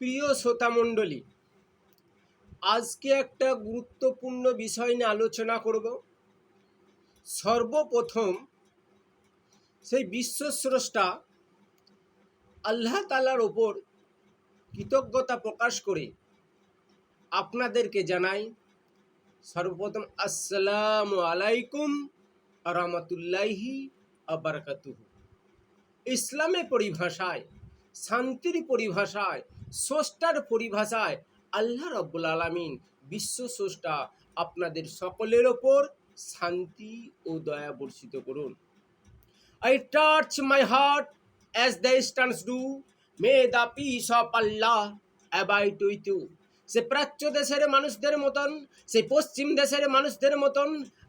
প্রিয় শ্রোতামণ্ডলী আজকে একটা গুরুত্বপূর্ণ বিষয় নিয়ে আলোচনা করব। সর্বপ্রথম সেই বিশ্বস্রষ্টা আল্লাহ তালার ওপর কৃতজ্ঞতা প্রকাশ করে আপনাদেরকে জানাই, সর্বপ্রথম আসসালাম আলাইকুম রহমতুল্লাহি আবরকাতুহু ইসলামের পরিভাষায়, শান্তির পরিভাষায় স্রষ্টার পরিভাষায় আল্লাহ রব্বুল আলমিন বিশ্ব স্রষ্টা আপনাদের সকলের ওপর শান্তি ও দয়া বর্ষিত করুন। I touch my heart as the stance do may the peace of Allah abide with you সে প্রাচ্য দেশের মানুষদের মতন, সে পশ্চিম দেশের মানুষদের মতন,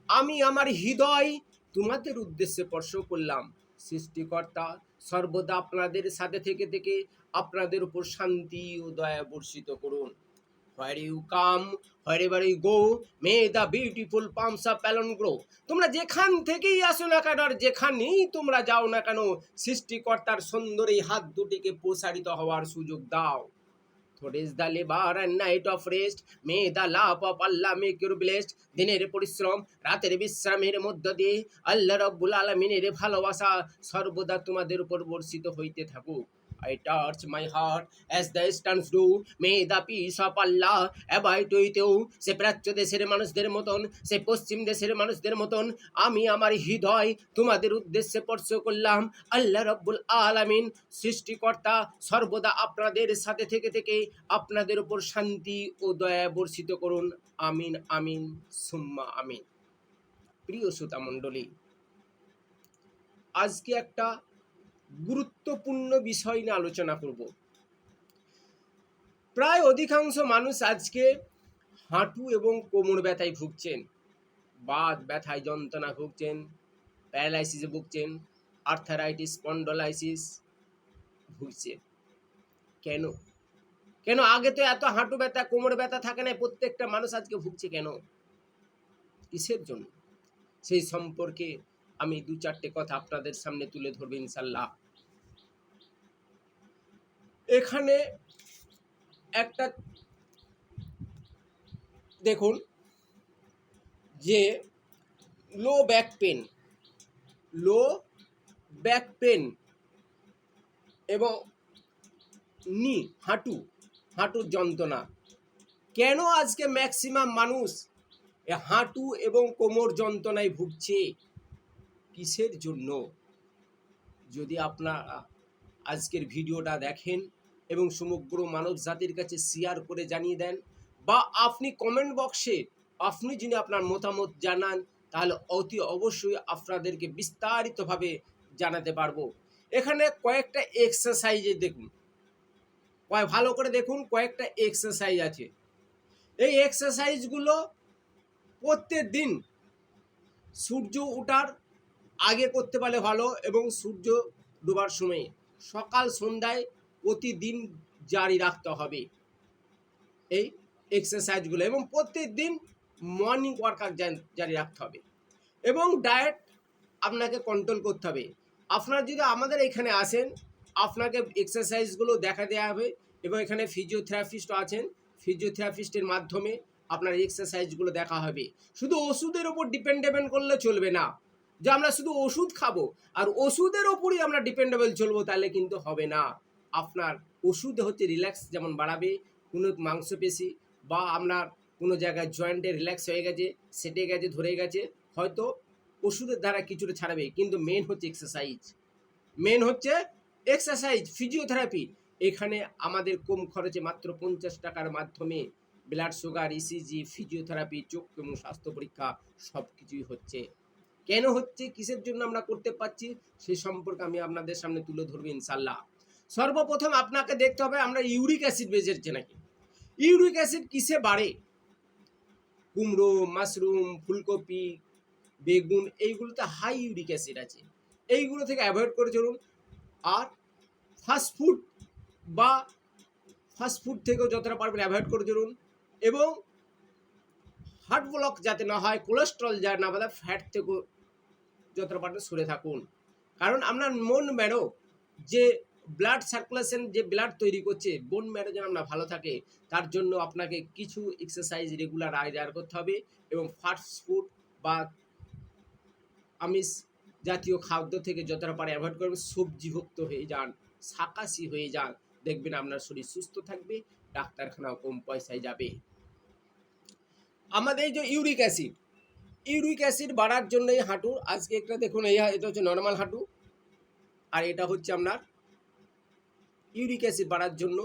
আমি আমার হৃদয় তোমাদের উদ্দেশ্যে স্পর্শ করলাম। সৃষ্টিকর্তা সর্বদা আপনাদের সাথে থেকে থেকে আপনাদের উপর শান্তি ও দয়া বর্ষিত করুন। Where you come wherever you go may the beautiful palms of প্যালন grow তোমরা যেখান থেকেই আসো না কেন, আর যেখানেই তোমরা যাও না কেন, সৃষ্টিকর্তার সুন্দর এই হাত দুটিকে প্রসারিত হওয়ার সুযোগ দাও। The labour and night of rest may the love of Allah make your দিনের পরিশ্রম, রাতের বিশ্রামের মধ্য দিয়ে আল্লাহ রব্বুল আলমিনের ভালোবাসা সর্বদা তোমাদের উপর বর্ষিত হইতে থাকুক। I touch my heart as the stars do. May the peace of Allah abide with you. সে প্রাচ্য দেশের মানুষদের মতন, সে পশ্চিম দেশের মানুষদের মতন আমি আমার হৃদয় তোমাদের উদ্দেশ্যে স্পর্শ করলাম আল্লাহ রব্বুল আলামিন, সৃষ্টিকর্তা সর্বদা আপনাদের সাথে থেকে থেকে আপনাদের উপর শান্তি ও দয়া বর্ষিত করুন আমিন আমিন, সুম্মা, আমিন প্রিয় শ্রোতা মণ্ডলী আজকে একটা গুরুত্বপূর্ণ বিষয় নিয়ে আলোচনা করব। প্রায় অধিকাংশ মানুষ আজকে হাঁটু এবং কোমর ব্যথায় ভুগছেন, বাত ব্যথায় যন্ত্রণা ভুগছেন, প্যারালাইসিসে ভুগছেন, আর্থারাইটিস, স্পন্ডোলাইসিস ভুগছেন। কেন? কেন আগে তো এত হাঁটু ব্যথা, কোমর ব্যথা থাকে না, প্রত্যেকটা মানুষ আজকে ভুগছে কেন? কিসের জন্য? সেই সম্পর্কে আমি দু চারটে কথা আপনাদের সামনে তুলে ধরবো, ইনশাল্লাহ। এখানে একটা দেখুন, যে low back pain low back pain এবং নি, হাঁটু, হাঁটুর যন্ত্রণা। কেন আজকে ম্যাক্সিমাম মানুষ হাঁটু এবং কোমর যন্ত্রণায় ভুগছে? কিসের জন্য? যদি আপনার আজকের ভিডিওটা দেখেন এবং সমগ্র মানব জাতির কাছে শেয়ার করে জানিয়ে দেন, বা আপনি কমেন্ট বক্সে আপনি যদি আপনার মতামত জানান, তাহলে অতি অবশ্যই আপনাদেরকে বিস্তারিতভাবে জানাতে পারব। এখানে কয়েকটা এক্সারসাইজে দেখুন। কয়, ভালো করে দেখুন, কয়েকটা এক্সারসাইজ আছে। এই এক্সারসাইজগুলো প্রত্যেক দিন সূর্য ওঠার আগে করতে পারলে ভালো এবং সূর্য ডোবার সময়ে সকাল সন্ধ্যায় প্রতিদিন জারি রাখতে হবে এই এক্সারসাইজগুলো এবং প্রত্যেক দিন মর্নিং ওয়ার্কআউট জারি রাখতে হবে এবং ডায়েট আপনাকে কন্ট্রোল করতে হবে। আপনার যদি আমাদের এখানে আসেন, আপনাকে এক্সারসাইজগুলো দেখা দেওয়া হবে এবং এখানে ফিজিওথেরাপিস্ট আছেন ফিজিওথেরাপিস্টের মাধ্যমে আপনার এক্সারসাইজগুলো দেখা হবে। শুধু ওষুধের ওপর ডিপেন্ডেবল করলে চলবে না। যে আমরা শুধু ওষুধ খাব, আর ওষুধের ওপরই আমরা ডিপেন্ডেবল চলবো, তাহলে কিন্তু হবে না। আপনার ওষুধ হচ্ছে রিল্যাক্স যেমন বাড়াবে, কোনো মাংসপেশি বা আপনার কোনো জায়গায় জয়েন্টে রিল্যাক্স হয়ে গেছে, সেটে গেছে, ধরে গেছে, হয়তো ওষুধের দ্বারা কিছুটা ছাড়াবে, কিন্তু মেন হচ্ছে এক্সারসাইজ মেন হচ্ছে এক্সারসাইজ ফিজিওথেরাপি এখানে আমাদের কম খরচে মাত্র পঞ্চাশ টাকার মাধ্যমে ব্লাড সুগার ইসিজি ফিজিওথেরাপি চোখ এবং স্বাস্থ্য পরীক্ষা সব কিছুই হচ্ছে। কেন হচ্ছে, কিসের জন্য আমরা করতে পারছি, সে সম্পর্কে আমি আপনাদের সামনে তুলে ধরবো ইনশাল্লাহ সর্বপ্রথম আপনাকে দেখতে হবে আমরা ইউরিক অ্যাসিড বেজেছে নাকি? ইউরিক অ্যাসিড কিসে বাড়ে? কুমড়ো, মাশরুম, ফুলকপি, বেগুন, এইগুলোতে হাই ইউরিক অ্যাসিড আছে। এইগুলো থেকে অ্যাভয়েড করে চলুন। আর ফাস্টফুড বা ফাস্টফুড থেকেও যতটা পারবেন অ্যাভয়েড করে চলুন। এবং হার্ট ব্লক যাতে না হয় কোলেস্ট্রল যা না বাদা ফ্যাট থেকেও পারবেন সরে থাকুন। কারণ আপনার মন মেরো যে ব্লাড সার্কুলেশন যে ব্লাড তৈরি করছে বোন ম্যারো যেন আপনার ভালো থাকে, তার জন্য আপনাকে কিছু এক্সারসাইজ রেগুলার আয়োজন করতে হবে এবং ফাস্ট ফুড বা আমিষ জাতীয় খাদ্য থেকে যতটা পারে অ্যাভয়েড করবেন, সবজিভুক্ত হয়ে যান, শাকাশি হয়ে যান, দেখবেন আপনার শরীর সুস্থ থাকবে, ডাক্তারখানাও কম পয়সায় যাবে। আমাদের এই যে ইউরিক অ্যাসিড ইউরিক অ্যাসিড বাড়ার জন্য এই হাঁটু। আজকে একটা দেখুন, এই এটা হচ্ছে নর্মাল হাঁটু। আর এটা হচ্ছে আপনার ইউরিক অ্যাসিড বাড়ার জন্য।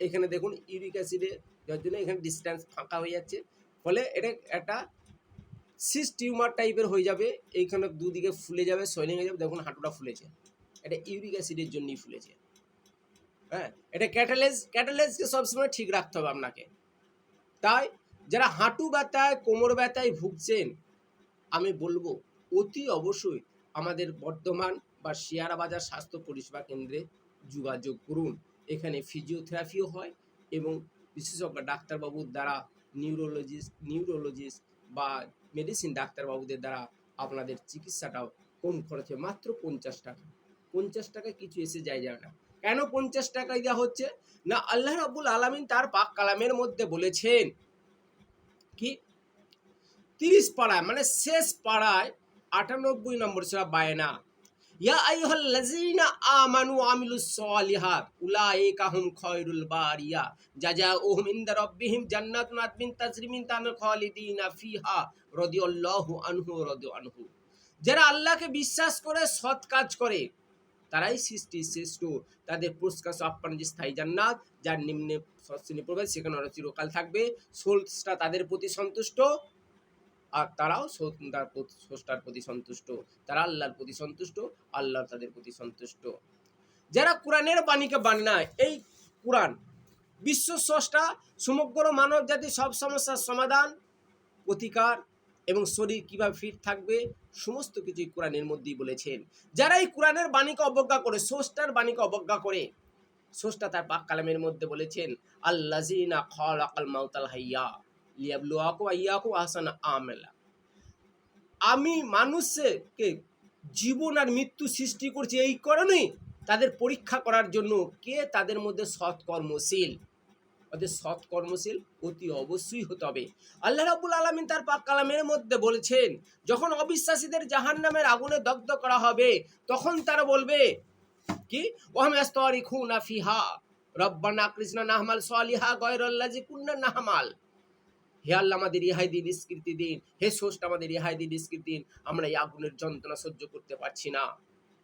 এখানে দেখুন, ইউরিক অ্যাসিডে যার জন্য এখানে ডিস্ট্যান্স ফাঁকা হয়ে যাচ্ছে। ফলে এটা একটা সিস টিউমার টাইপের হয়ে যাবে। এইখানে দুদিকে ফুলে যাবে সোয়েলিং হয়ে যাবে। দেখুন, হাঁটুটা ফুলেছে। এটা ইউরিক অ্যাসিডের জন্যই ফুলেছে। হ্যাঁ এটা ক্যাটালেজ ক্যাটালেজকে সবসময় ঠিক রাখতে হবে আপনাকে। তাই যারা হাঁটু ব্যথায়, কোমর ব্যথায় ভুগছেন আমি বলব, অতি অবশ্যই আমাদের বর্ধমান বা শিয়ারা বাজার স্বাস্থ্য পরিষেবা কেন্দ্রে যোগাযোগ করুন। এখানে ফিজিওথেরাপিও হয় এবং বিশেষজ্ঞ ডাক্তারবাবুর দ্বারা নিউরোলজিস্ট নিউরোলজিস্ট বা মেডিসিন ডাক্তারবাবুদের দ্বারা আপনাদের চিকিৎসাটাও কম খরচে মাত্র পঞ্চাশ টাকা। পঞ্চাশ টাকা কিছু এসে যায় যায় না। কেন পঞ্চাশ টাকায় দেওয়া হচ্ছে? না, আল্লাহ রাবুল আলমিন তার পাক কালামের মধ্যে বলেছেন কি? তিরিশ পাড়ায় মানে শেষ পাড়ায় আটানব্বই নম্বর সেরা বায়না ইয়া আইহাল লাযিনা আমানু আমিলুস সালিহাত, উলাইকা হুম খায়রুল বারিয়া, জাযাউহুম ইনদা রাব্বিহিম জান্নাতুন আদমিন তাজরিমিন তামিল খালিদিনা ফিহা, রাদিয়াল্লাহু আনহু রাদিয়া আনহু। যারা আল্লাহকে বিশ্বাস করে, সৎ কাজ করে, তারাই সৃষ্টি শ্রেষ্ঠ। তাদের পুরস্কার আপ্যান যে স্থায়ী জান্নাত, যার নিম্নে শ্রেণি প্রবেশ, সেখানে ওরা চিরকাল থাকবে। সোলসটা তাদের প্রতি সন্তুষ্ট। আর তারাও তার স্রষ্টার প্রতি সন্তুষ্ট। তারা আল্লাহর প্রতি সন্তুষ্ট, আল্লাহ তাদের প্রতি সন্তুষ্ট। যারা কোরআনের বাণীকে বান্নায় এই কোরআন বিশ্ব স্রষ্টা, সমগ্র মানব জাতির সব সমস্যার সমাধান, প্রতিকার এবং শরীর কীভাবে ফিট থাকবে, সমস্ত কিছুই কোরআনের মধ্যেই বলেছেন। যারা এই কোরআনের বাণীকে অবজ্ঞা করে, স্রষ্টার বাণীকে অবজ্ঞা করে, স্রষ্টা তার পাক কালামের মধ্যে বলেছেন আল্লাজিনা খালাকাল মাউতাল হাইয়া। লিয়াবলুয়াকু আইয়াকু আহসানা আমেলা আমি মানুষকে জীবন আর মৃত্যু সৃষ্টি করছি এই কারণেই তাদের পরীক্ষা করার জন্য কে তাদের মধ্যে সৎকর্মশীল ওদের সৎকর্মশীল অতি অবশ্যই হতে হবে আল্লাহ রাবুল আলমিন তার পাক কালামের মধ্যে বলেছেন যখন অবিশ্বাসীদের জাহান নামের আগুনে দগ্ধ করা হবে তখন তারা বলবে কি ওহামাস্তরি খুনা ফিহা রব্বানা কৃষ্ণ নাহমাল সালিহা গয়রল্লাজি কুন্না নাহমাল হে আল্লাহ আমাদের রেহাই দিন স্বীকৃতি দিন। হে সোষ্ট আমাদের রেহাই দিন স্বীকৃতি দিন। আমরা এই আগুনের যন্ত্রণা সহ্য করতে পারছি না।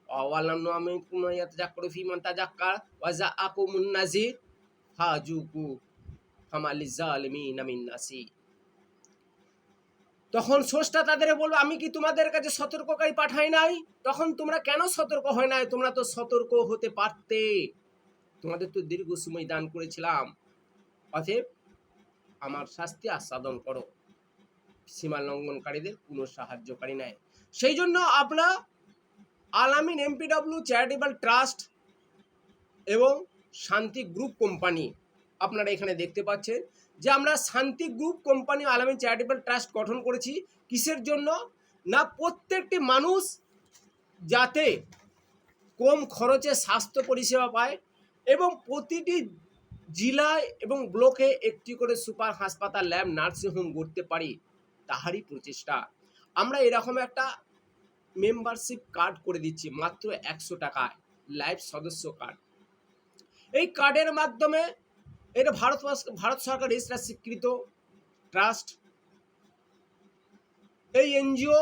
আওয়ালাম আমি কোনো ইয়াতাজাক্কারু ফিমান তাজাক্কার, ওয়া জাআকুমুন নাজির, ফাজুকু ফামালিজ জালিমিন মিন নাসির। তখন স্রষ্টা তাদের বলব, আমি কি তোমাদের কাছে সতর্ককারী পাঠাই নাই? তখন তোমরা কেন সতর্ক হয় নাই? তোমরা তো সতর্ক হতে পারতে। তোমাদের তো দীর্ঘ সময় দান করেছিলাম। অতএব আমার শাস্তি আস্বাদন করো। সীমা লঙ্ঘনকারীদের কোনো সাহায্যকারী নাই। সেই জন্য আমরা আলামিন এমপিডব্লিউ চ্যারিটেবল ট্রাস্ট এবং শান্তি গ্রুপ কোম্পানি, আপনারা এখানে দেখতে পাচ্ছেন যে আমরা Shanti group company Al-Amin charitable trust গঠন করেছি। কিসের জন্য? না, প্রত্যেকটি মানুষ যাতে কম খরচে স্বাস্থ্য পরিষেবা পায় এবং প্রতিটি জেলায় এবং ব্লকে একটি করে সুপার হাসপাতাল ল্যাব নার্সিংহোম গড়তে পারি তাহারই প্রচেষ্টা। আমরা এরকম একটা মেম্বারশিপ কার্ড করে দিচ্ছি, মাত্র একশো টাকায়, লাইফ সদস্য কার্ড। এই কার্ডের মাধ্যমে এটা ভারত ভারত সরকার রেজিস্ট্রার স্বীকৃত ট্রাস্ট। এই এনজিও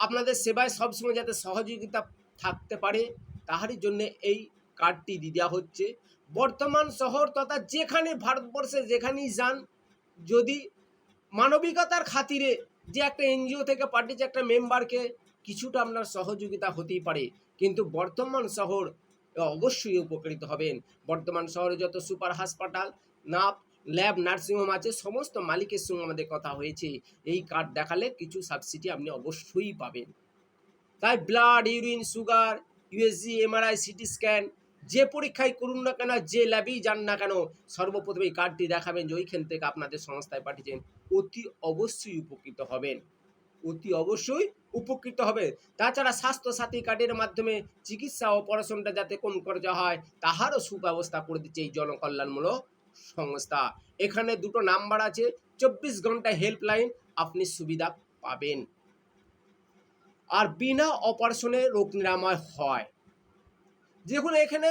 আপনাদের সেবায় সবসময় যাতে সহযোগিতা থাকতে পারে, তাহারই জন্য এই কার্ডটি দিয়ে দেওয়া হচ্ছে। বর্তমান শহর তথা যেখানে ভারতবর্ষে যেখানেই যান, যদি মানবিকতার খাতিরে যে একটা এনজিও থেকে পাঠিয়েছে একটা মেম্বারকে, কিছুটা আপনার সহযোগিতা হতেই পারে। কিন্তু বর্তমান শহর অবশ্যই উপকৃত হবেন। বর্তমান শহরে যত সুপার হাসপাতাল নাপ ল্যাব নার্সিংহোম আছে, সমস্ত মালিকের সঙ্গে আমাদের কথা হয়েছে। এই কার্ড দেখালে কিছু সাবসিডি আপনি অবশ্যই পাবেন। তাই blood, urine, sugar, USG, MRI, CT scan যে পরীক্ষায় করুন না কেন, যে ল্যাবেই যান না কেন সর্বপ্রথম কার্ডটি দেখাবেন যে ওইখান থেকে আপনাদের সংস্থায় পাঠিয়েছেন। অতি অবশ্যই উপকৃত হবেন। অতি অবশ্যই উপকৃত হবে তাছাড়া স্বাস্থ্য সাথী কার্ডের মাধ্যমে চিকিৎসা ও পড়াশোনাটা যাতে কম খরচা হয়, তাহারও সুব্যবস্থা করে দিচ্ছে এই জনকল্যাণমূলক সংস্থা। এখানে দুটো নাম্বার আছে, চব্বিশ ঘণ্টা হেল্পলাইন আপনি সুবিধা পাবেন। আর বিনা অপারেশনে রোগ নিরাময় হয়। দেখুন এখানে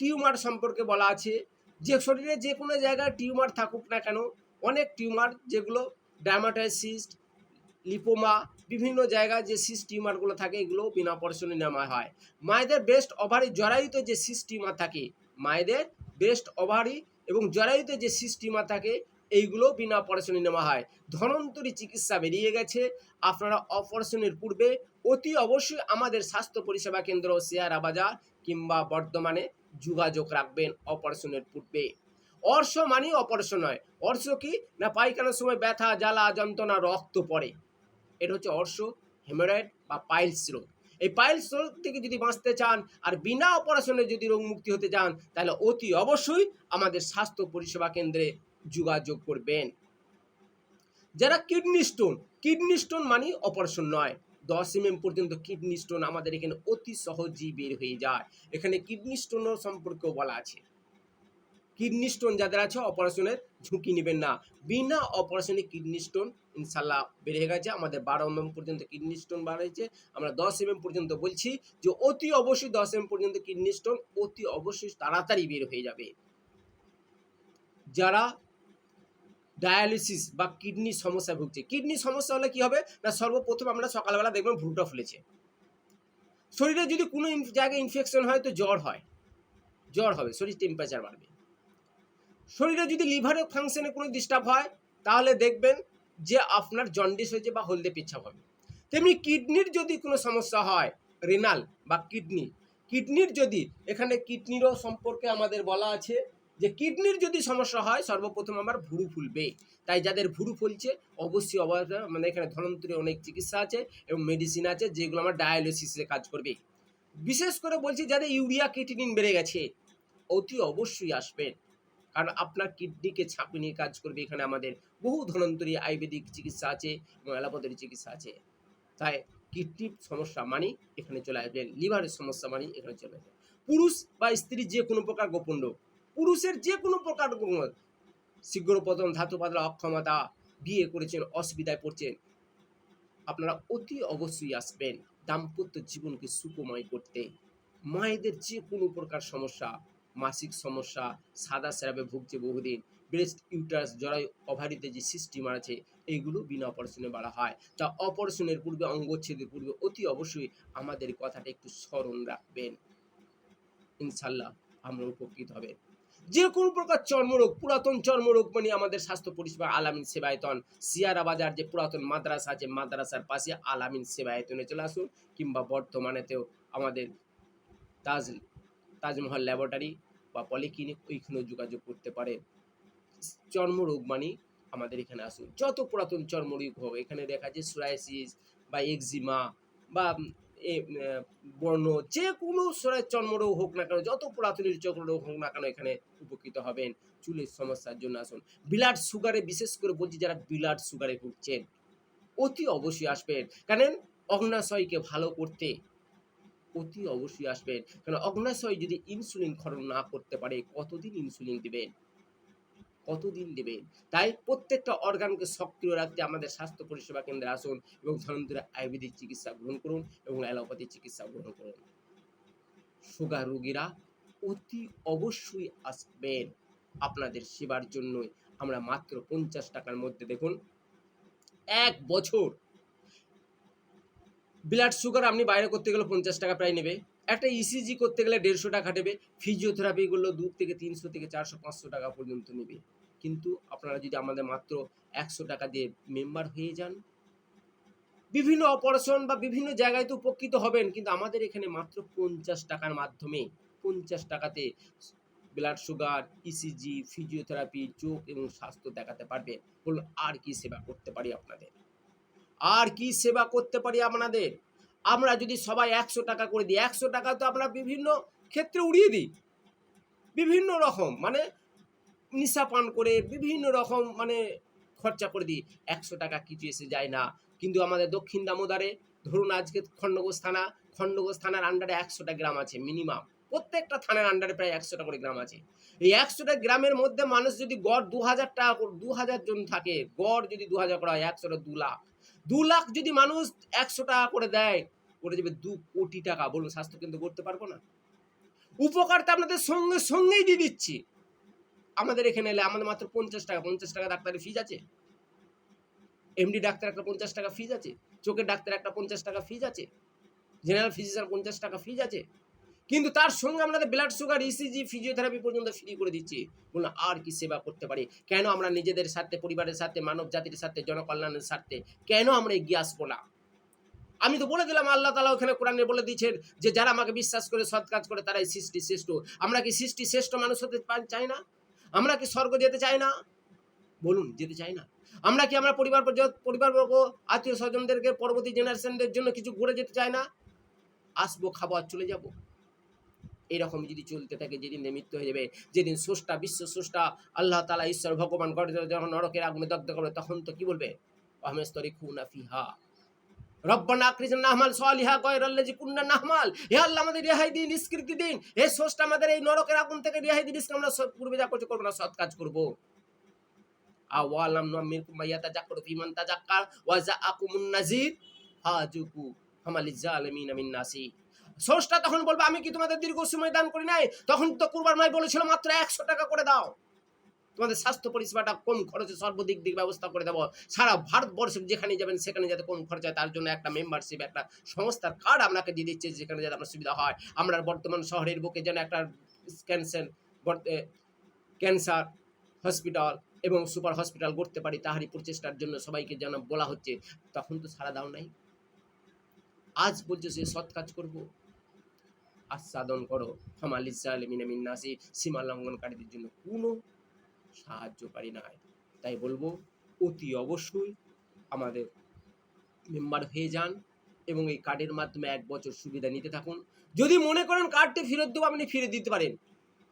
টিউমার সম্পর্কে বলা আছে, যে শরীরে যে কোনো জায়গায় টিউমার থাকুক না কেন, অনেক টিউমার যেগুলো ডায়ামাটাইসিস্ট লিপোমা, বিভিন্ন জায়গায় যে সিস টিউমারগুলো থাকে এগুলো বিনা অপারেশনে নেওয়া হয়। মায়েদের বেস্ট ওভারি জরায়ুতে যে সিস টিউমার থাকে, মায়েদের বেস্ট ওভারি এবং জরায়ুতে যে সিস টিউমার থাকে এইগুলো বিনা অপারেশনে নেওয়া হয়। ধনন্তরী চিকিৎসা বেরিয়ে গেছে। আপনারা অপারেশনের পূর্বে অতি অবশ্যই আমাদের স্বাস্থ্য পরিষেবা কেন্দ্র শেয়ারা বাজার কিংবা বর্তমানে যোগাযোগ রাখবেন অপারেশনের পূর্বে। অর্শ মানে অপারেশন নয়। অর্শ কি? না পায়খানার সময় ব্যথা, জ্বালা, যন্ত্রণা, রক্ত পড়ে। এটা হচ্ছে অর্শ হেমোরয়েড বা পাইলস রোগ। এই পাইলস রোগ থেকে যদি বাঁচতে চান আর বিনা অপারেশনে যদি রোগ মুক্তি হতে চান, তাহলে অতি অবশ্যই আমাদের স্বাস্থ্য পরিষেবা কেন্দ্রে যোগাযোগ করবেন। যারা কিডনি স্টোন কিডনি স্টোন মানে অপারেশন নয়। দশ এম পর্যন্ত কিডনি স্টোন আমাদের এখানে অতি সহজেই বের হয়ে যায়। এখানে কিডনি স্টোনের সম্পর্কেও বলা আছে। কিডনি স্টোন যাদের আছে অপারেশনের ঝুঁকি নেবেন না। বিনা অপারেশনে কিডনি স্টোন ইনশাল্লাহ বেড়ে গেছে। আমাদের বারো এম পর্যন্ত কিডনি স্টোন বাড়াইছে আমরা দশ এম পর্যন্ত বলছি যে অতি অবশ্যই দশ এম পর্যন্ত কিডনি স্টোন অতি অবশ্যই তাড়াতাড়ি বের হয়ে যাবে। যারা ডায়ালিসিস বা কিডনি সমস্যা ভুগছে। কিডনি সমস্যা হলে কি হবে? না, সর্বপ্রথম আমরা সকালবেলা দেখবেন ভ্রুটা ফুলেছে। শরীরে যদি কোনো জায়গায় ইনফেকশন হয় তো জ্বর হয়। জ্বর হবে, শরীর টেম্পারেচার বাড়বে। শরীরে যদি লিভারের ফাংশনে কোনো ডিস্টার্ব হয়, তাহলে দেখবেন যে আপনার জন্ডিস হয়েছে বা হলদে পেচ্ছাপ হবে। তেমনি কিডনির যদি কোনো সমস্যা হয় রেনাল বা কিডনি, কিডনির যদি এখানে কিডনিরও সম্পর্কে আমাদের বলা আছে। যে কিডনির যদি সমস্যা হয়, সর্বপ্রথম আমার ভুরু ফুলবে। তাই যাদের ভুরু ফুলছে, অবশ্যই অবশ্যই মানে এখানে ধনন্তরী অনেক চিকিৎসা আছে এবং মেডিসিন আছে, যেগুলো আমার ডায়ালিসিসে কাজ করবে। বিশেষ করে বলছি, যাদের ইউরিয়া কিটিনিন বেড়ে গেছে, অতি অবশ্যই আসবেন। কারণ আপনার কিডনিকে ছাঁপে নিয়ে কাজ করবে এখানে আমাদের বহু ধনন্তরী আয়ুর্বেদিক চিকিৎসা আছে এবং অ্যালোপ্যাথির চিকিৎসা আছে। তাই কিডনির সমস্যা মানে এখানে চলে আসবেন, লিভারের সমস্যা মানে এখানে চলে আসবে পুরুষ বা স্ত্রীর যে কোনো প্রকার গোপন রোগ পুরুষের যে কোনো প্রকার রোগ, শীঘ্রপতন ধাতু অক্ষমতা বিয়ে করেছেন অসুবিধায় পড়ছেন আপনারা অতি অবশ্যই আসবেন। দাম্পত্য জীবনকে সুখময় করতে। মায়েদের যে কোনো প্রকার সমস্যা মাসিক সমস্যা সাদা স্রাবে ভুগছে বহুদিন ব্রেস্ট ইউটারাস জরায়ু অভারিতে যে সিস্টেম আছে এইগুলো বিনা অপারেশনে বাড়া হয়। তা অপারেশনের পূর্বে অঙ্গচ্ছেদের পূর্বে অতি অবশ্যই আমাদের কথাটা একটু স্মরণ রাখবেন। ইনশাল্লাহ আমরা উপকৃত হবে যে কোনো প্রকার চর্মরোগ, পুরাতন চর্মরোগ মানে আমাদের স্বাস্থ্য পরিষেবা আলামিন সেবায়তন, সিয়ারা বাজার যে পুরাতন মাদ্রাসা আছে, মাদ্রাসার পাশে আলামিন সেবায়তনে চলে আসুন, কিংবা বর্তমানেতেও আমাদের তাজ, তাজমহল ল্যাবরেটরি বা পলিক্লিনিক ওইখানেও যোগাযোগ করতে পারে। চর্মরোগ মানে আমাদের এখানে আসুন। যত পুরাতন চর্মরোগ হোক, এখানে দেখা যায় সোরাইসিস বা এক্সিমা বা বর্ণ যে কোনো সরাই চর্মরোগ হোক না কেন, যত পুরাতনের চর্মরোগ হোক না কেন এখানে উপকৃত হবেন। চুলের সমস্যার জন্য আসুন। ব্লাড সুগারে বিশেষ করে বলছি যারা ব্লাড সুগারে ভুগছেন, অতি অবশ্যই আসবেন। কারণ অগ্নাশয়কে ভালো করতে অতি অবশ্যই আসবেন। কারণ অগ্নাশয় যদি ইনসুলিন খরণ না করতে পারে, কতদিন ইনসুলিন দিবেন? কতদিন দেবেন তাই প্রত্যেকটা অর্গানকে সক্রিয় রাখতে আমাদের স্বাস্থ্য পরিষেবা কেন্দ্রে আসুন এবং ধরন্তরা আয়ুর্বেদিক চিকিৎসা গ্রহণ করুন এবং অ্যালোপ্যাথি চিকিৎসা গ্রহণ করুন। সুগার রোগীরা অতি অবশ্যই আসবেন আপনাদের সেবার জন্যই। আমরা মাত্র পঞ্চাশ টাকার মধ্যে দেখুন, এক বছর ব্লাড সুগার আপনি বাইরে করতে গেলে পঞ্চাশ টাকা প্রায় নেবে। একটা ইসিজি করতে গেলে দেড়শো টাকা নেবে ফিজিওথেরাপিগুলো দু থেকে তিনশো থেকে চারশো, পাঁচশো টাকা পর্যন্ত নেবে। কিন্তু আপনারা যদি আমাদের মাত্র একশো টাকা দিয়ে মেম্বার হয়ে যান, বিভিন্ন অপারেশন বা বিভিন্ন জায়গায় তো উপকৃত হবেন, কিন্তু আমাদের এখানে মাত্র পঞ্চাশ টাকার মাধ্যমে, পঞ্চাশ টাকাতে ব্লাড সুগার ইসিজি ফিজিওথেরাপি চোখ এবং স্বাস্থ্য দেখাতে পারবে। বলুন, আর কি সেবা করতে পারি আপনাদের? আর কি সেবা করতে পারি আপনাদের? আমরা যদি সবাই একশো টাকা করে দিই, একশো টাকা তো আমরা বিভিন্ন ক্ষেত্রে উড়িয়ে দিই। বিভিন্ন রকম মানে নিশা পান করে বিভিন্ন রকম মানে খরচা করে দিই। একশো টাকা কিছু এসে যায় না। কিন্তু আমাদের দক্ষিণ দামোদারে ধরুন আজকে খণ্ডঘোষ থানা, খণ্ডঘোষ থানার আন্ডারে একশোটা গ্রাম আছে মিনিমাম প্রত্যেকটা থানার আন্ডারে প্রায় একশোটা করে গ্রাম আছে। এই একশোটা গ্রামের মধ্যে মানুষ যদি গড় দু হাজার টাকা দু হাজার জন থাকে, গড় যদি দু হাজার করা হয়, একশোটা দু লাখ। দু লাখ যদি মানুষ একশো টাকা করে দেয় করে যাবে দু কোটি টাকা। বলুন, স্বাস্থ্য কিন্তু করতে পারব না? উপকারটা আপনাদের সঙ্গে সঙ্গেই দিয়ে দিচ্ছি। আমাদের এখানে এলে আমাদের মাত্র পঞ্চাশ টাকা পঞ্চাশ টাকা ডাক্তারের ফিজ আছে। এমডি ডাক্তার একটা পঞ্চাশ টাকা ফিজ আছে, চোখের ডাক্তার একটা পঞ্চাশ টাকা ফিজ আছে জেনারেল ফিজিশিয়ান পঞ্চাশ টাকা ফিজ আছে। কিন্তু তার সঙ্গে আমাদের ব্লাড সুগার ইসিজি ফিজিওথেরাপি পর্যন্ত ফ্রি করে দিচ্ছি। বলুন, আর কি সেবা করতে পারি? কেন আমরা নিজেদের স্বার্থে, পরিবারের সাথে মানব জাতির স্বার্থে, জনকল্যাণের স্বার্থে, কেন আমরা এগিয়ে আসব না? আমি তো বলে দিলাম, আল্লাহ তালা ওখানে কোরআনে বলে দিচ্ছেন যে, যারা আমাকে বিশ্বাস করে, সৎ কাজ করে, তারাই সৃষ্টি শ্রেষ্ঠ। আমরা কি সৃষ্টি শ্রেষ্ঠ মানুষ হতে চাই না? আমরা কি স্বর্গ যেতে চাই না? বলুন, যেতে চাই না। আমরা কি আমরা পরিবার পরিবারবর্গ আত্মীয় স্বজনদেরকে পরবর্তী জেনারেশনদের জন্য কিছু ঘুরে যেতে চাই না? আসব, খাব আর চলে যাব। এরকম যদি চলতে থাকে, যেদিন মৃত্যু হয়ে যাবে, যেদিন স্রষ্টা, বিশ্ব স্রষ্টা, আল্লাহ তালা ঈশ্বর, ভগবান গড়ে যখন নরকের আগুনে দগ্ধ করবে, তখন তো কি বলবে? আহমেস্তরি খুনা ফিহা। রব্বানা আকরিজন নাহমাল সালিহা গয়রাল্লাজি নাহমাল। হে আল্লাহ, আমাদের রেহাই দিন নিষ্কৃতি দিন। হে স্রষ্টা, আমাদের এই নরকের আগুন থেকে রেহাই দিন আমরা পূর্বে যা করতে করব না, সৎ কাজ করব। আওয়ালাম নামির জাআকুমুন নাজির হাজুকু নাসি। স্রষ্টা তখন বলবে, আমি কি তোমাদের দীর্ঘ সময় দান করি নাই? তখন তো কুরবার মাই বলেছিল, মাত্র একশো টাকা করে দাও। তোমাদের স্বাস্থ্য পরিষেবাটা কম খরচে সর্বদিক দিক ব্যবস্থা করে দেবো। সারা ভারতবর্ষে যেখানে যাবেন, সেখানে যাতে কম খরচ হয়, তার জন্য একটা মেম্বারশিপ একটা সংস্থার কার্ড আপনাকে দিয়ে দিচ্ছে, যেখানে যাতে আপনার সুবিধা হয়। আমরা বর্তমান শহরের বুকে যেন একটা ক্যান্সার ক্যান্সার হসপিটাল এবং সুপার হসপিটাল করতে পারি, তাহারই প্রচেষ্টার জন্য সবাইকে যেন বলা হচ্ছে। তখন তো সারা দাও নাই। আজ বলছে সে সৎ কাজ করব। আস্বাদন করো। হামালিসা আলমিন নাসি। সীমা লঙ্ঘনকারীদের জন্য কোনো সাহায্যকারী নয় তাই বলব, অতি অবশ্যই আমাদের মেম্বার হয়ে যান এবং এই কার্ডের মাধ্যমে এক বছর সুবিধা নিতে থাকুন। যদি মনে করেন কার্ডটি ফেরত দেবো, আপনি ফিরে দিতে পারেন।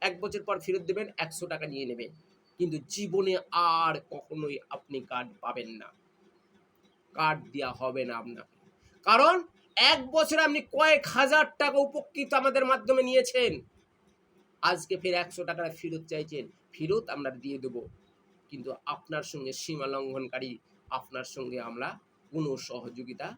এক বছর পর ফেরত দেবেন, একশো টাকা নিয়ে নেবেন। কিন্তু জীবনে আর কখনোই আপনি কার্ড পাবেন না। কার্ড দেওয়া হবে না আপনাকে। কারণ এক বছরে আপনি কয়েক হাজার টাকা উপকৃত আমাদের মাধ্যমে নিয়েছেন। আজকে ফের একশো টাকা ফেরত চাইছেন। ফেরত আমরা দিয়ে দেবো। কিন্তু আপনার সঙ্গে সীমা লঙ্ঘনকারী, আপনার সঙ্গে আমরা কোনো সহযোগিতা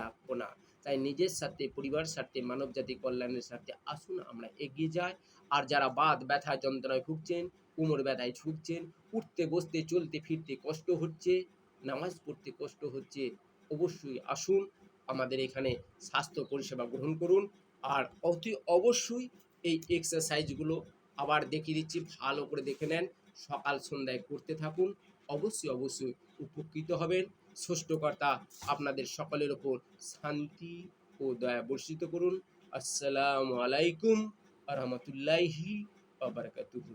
রাখব না। তাই নিজের সাথে পরিবার স্বার্থে, মানব জাতি কল্যাণের স্বার্থে আসুন, আমরা এগিয়ে যাই। আর যারা বাদ ব্যথা যন্ত্রণায় ভুগছেন, কোমর ব্যথায় ভুগছেন উঠতে, বসতে, চলতে, ফিরতে কষ্ট হচ্ছে, নামাজ পড়তে কষ্ট হচ্ছে, অবশ্যই আসুন, আমাদের এখানে স্বাস্থ্য পরিষেবা গ্রহণ করুন। আর অতি অবশ্যই এই এক্সারসাইজগুলো আবার দেখিয়ে দিচ্ছি, ভালো করে দেখে নেন। সকাল সন্ধ্যায় করতে থাকুন। অবশ্যই অবশ্যই উপকৃত হবেন। ষষ্ঠকর্তা আপনাদের সকলের ওপর শান্তি ও দয়া বর্ষিত করুন। আসসালামু আলাইকুম রহমতুল্লাহি বারাকাতুহু।